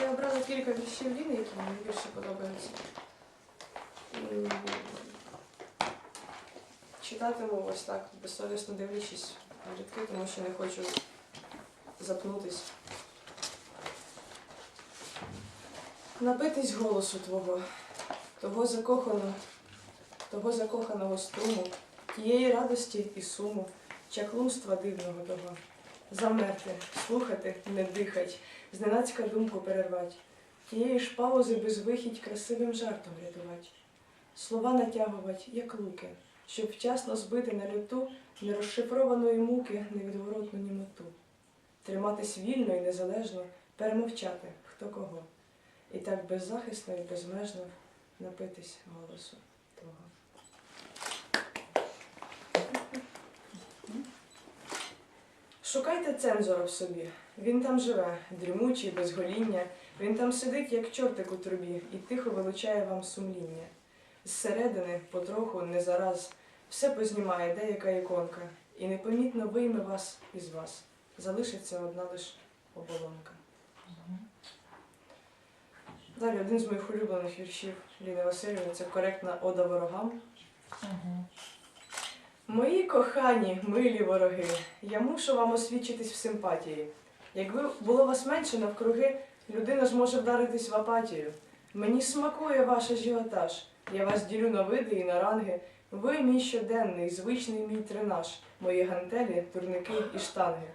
Я обрала кілька віршів Ліни, які мені більше подобаються. Читатиму ось так, безсовісно дивлячись рядки, тому що не хочу запнутись. Напитись голосу твого, того закоханого, того закоханого струму, тієї радості і суму, чаклунства дивного того. Замерти, слухати, не дихать, зненацька думку перервать, тієї ж паузи безвихідь красивим жартом рятувать, слова натягувать, як луки, щоб вчасно збити на люту нерозшифрованої муки невідворотну німоту, триматись вільно і незалежно, перемовчати хто кого, і так беззахисно і безмежно напитись голосу твого. Шукайте цензора в собі. Він там живе, дрімучий, без гоління. Він там сидить, як чортик у трубі, і тихо вилучає вам сумління. Зсередини, потроху, не зараз, все познімає деяка іконка, і непомітно вийме вас із вас. Залишиться одна лиш оболонка. Далі один з моїх улюблених віршів Ліни Васильівни це коректна ода ворогам. Мої кохані, милі вороги, я мушу вам освідчитись в симпатії. Якби було вас менше навкруги, людина ж може вдаритись в апатію. Мені смакує ваш ажіотаж. Я вас ділю на види і на ранги. Ви мій щоденний, звичний мій тренаж, мої гантелі, турники і штанги.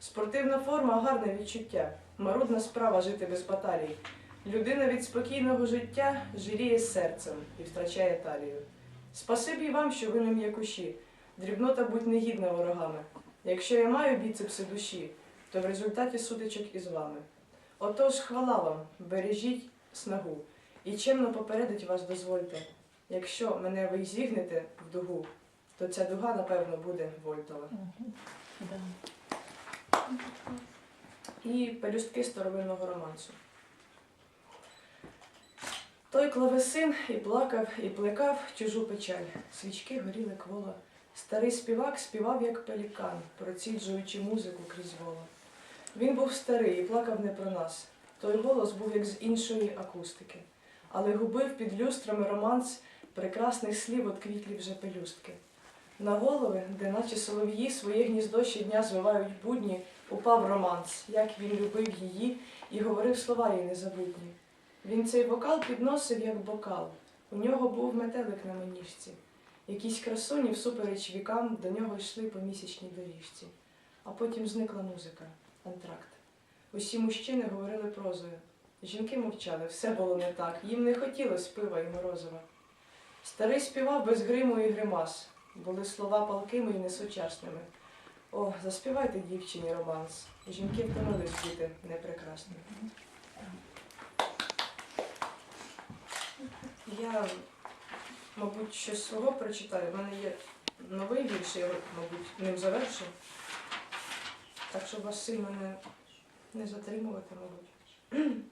Спортивна форма гарне відчуття, марудна справа жити без баталій. Людина від спокійного життя жиріє серцем і втрачає талію. Спасибі вам, що ви не м'якуші. Дрібнота будь негідна ворогами. Якщо я маю біцепси душі, то в результаті сутичок із вами. Отож, хвала вам, бережіть снагу, і чемно попередить вас дозвольте. Якщо мене ви зігнете в дугу, то ця дуга, напевно, буде вольтова. І пелюстки старовинного романсу. Той клавесин і плакав, і плекав чужу печаль. Свічки горіли кволо. Старий співак співав, як пелікан, проціджуючи музику крізь воло. Він був старий і плакав не про нас. Той голос був як з іншої акустики, але губив під люстрами романс прекрасних слів от квітлі вже пелюстки. На голови, де наче солов'ї своє гніздо щодня звивають будні, упав романс, як він любив її і говорив слова їй незабутні. Він цей вокал підносив, як бокал. У нього був метелик на маніжці. Якісь красуні всупереч вікам до нього йшли по місячній доріжці. А потім зникла музика, антракт. Усі мужчини говорили прозою. Жінки мовчали, все було не так. Їм не хотілося пива і морозива. Старий співав без гриму і гримас. Були слова палкими і несучасними. О, заспівайте дівчині романс. Жінки втомились бути непрекрасними. Я, мабуть, щось свого прочитаю. У мене є новий вірш, я мабуть, ним завершу. Так що вас сильно не, не затримувати, мабуть.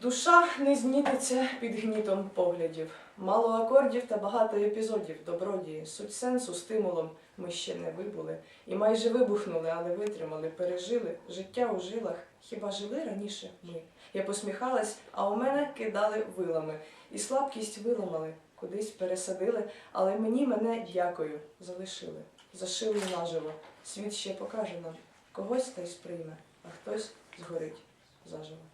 Душа не знітиться під гнітом поглядів. Мало акордів та багато епізодів, добродії. Суть сенсу стимулом ми ще не вибули. І майже вибухнули, але витримали, пережили. Життя у жилах. Хіба жили раніше ми? Я посміхалась, а у мене кидали вилами. І слабкість виламали, кудись пересадили, але мені мене дякую, залишили. Зашили наживо. Світ ще покаже нам. Когось та й сприйме, а хтось згорить заживо.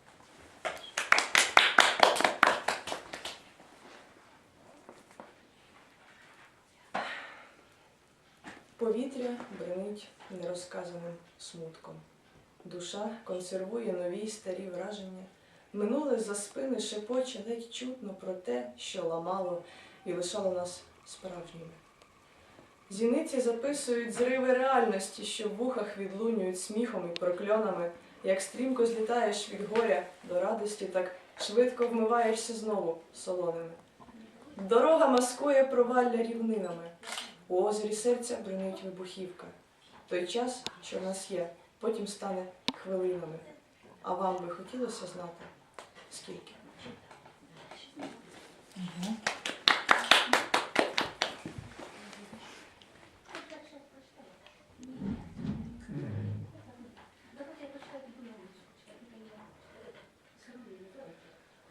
Повітря бренить нерозказаним смутком. Душа консервує нові старі враження. Минуле за спини шепоче ледь чутно про те, що ламало і лишало нас справжніми. Зіниці записують зриви реальності, що в вухах відлунюють сміхом і прокльонами. Як стрімко злітаєш від горя до радості, так швидко вмиваєшся знову солоними. Дорога маскує провалля рівнинами. У озері серця бринить вибухівка. Той час, що в нас є, потім стане хвилинами. А вам би хотілося знати скільки?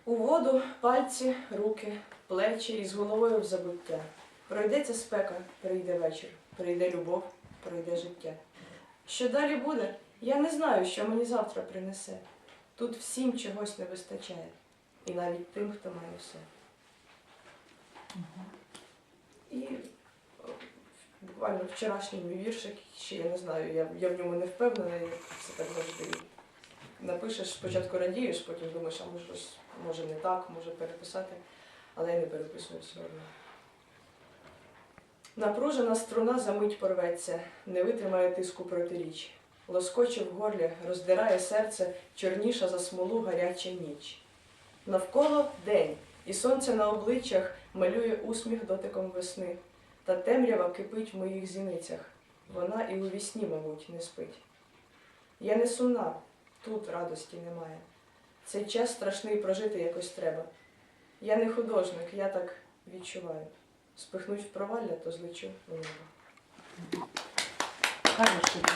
У воду пальці, руки, плечі і з головою в забуття. Пройдеться спека, прийде вечір, прийде любов, пройде життя. Що далі буде, я не знаю, що мені завтра принесе. Тут всім чогось не вистачає, і навіть тим, хто має все. І буквально вчорашній мій віршик, ще я не знаю, я, я в ньому не впевнена, як це так завжди. Напишеш, спочатку радієш, потім думаєш, а може, може не так, може переписати, але я не переписую все одно. Напружена струна за мить порветься, не витримає тиску протиріч. Лоскоче в горлі, роздирає серце, чорніша за смолу гаряча ніч. Навколо день, і сонце на обличчях малює усміх дотиком весни, та темрява кипить в моїх зіницях. Вона і у вісні, мабуть, не спить. Я не сумна, тут радості немає. Цей час страшний прожити якось треба. Я не художник, я так відчуваю. Спихнуть в провалля, то злечу небо. Хороший.